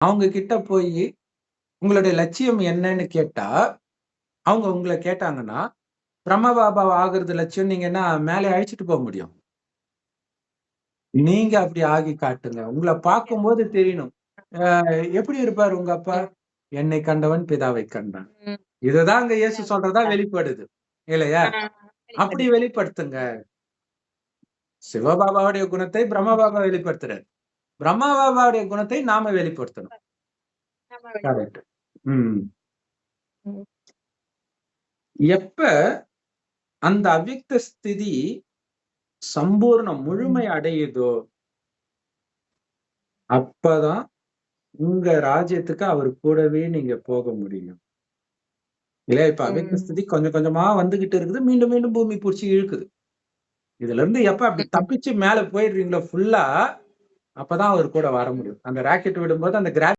அவங்க கிட்ட போயி, உங்களுடைய லட்சியம் என்னன்னு கேட்டா, அவங்க உங்கள கேட்டாங்கன்னா, பிரம்ம பாபா ஆகுறது லட்சியம் நீங்கன்னா மேலே அழைச்சுட்டு போ முடியும். நீங்க அப்படி ஆகி காட்டுங்க. உங்கள பார்க்கும்போது தெரியணும். எப்படி இருப்பாரு உங்க அப்பா? என்னை கண்டவன் பிதாவை கண்டான். இதுதான் அங்க இயேசு சொல்றதா வெளிப்படுது. இல்லையா? அப்படி வெளிப்படுத்துங்க. சிவபாபாவுடைய குணத்தை பிரம்ம பாபா வெளிப்படுத்துறாரு. பிரம்ம பாபாவுடைய குணத்தை நாம வெளிப்படுத்தணும். கரெக்ட். எப்ப அந்த அவ்யக்த ஸ்திதி சம்பூர்ணம் முழுமை அடையுதோ அப்பதான் உங்க ராஜ்யத்துக்கு அவர் கூடவே நீங்க போக முடியும். இல்லையா? இப்ப அவ்யக்த. ஸ்திதி கொஞ்சம் கொஞ்சமா வந்துகிட்டு இருக்குது. மீண்டும் மீண்டும் பூமி புடிச்சு இழுக்குது. இதுல இருந்து எப்ப அப்படி தப்பிச்சு மேல போயிடுறீங்களோ ஃபுல்லா, அப்பதான் அவர் கூட வர முடியும். அந்த ராக்கெட் விடும்போது அந்த கிரா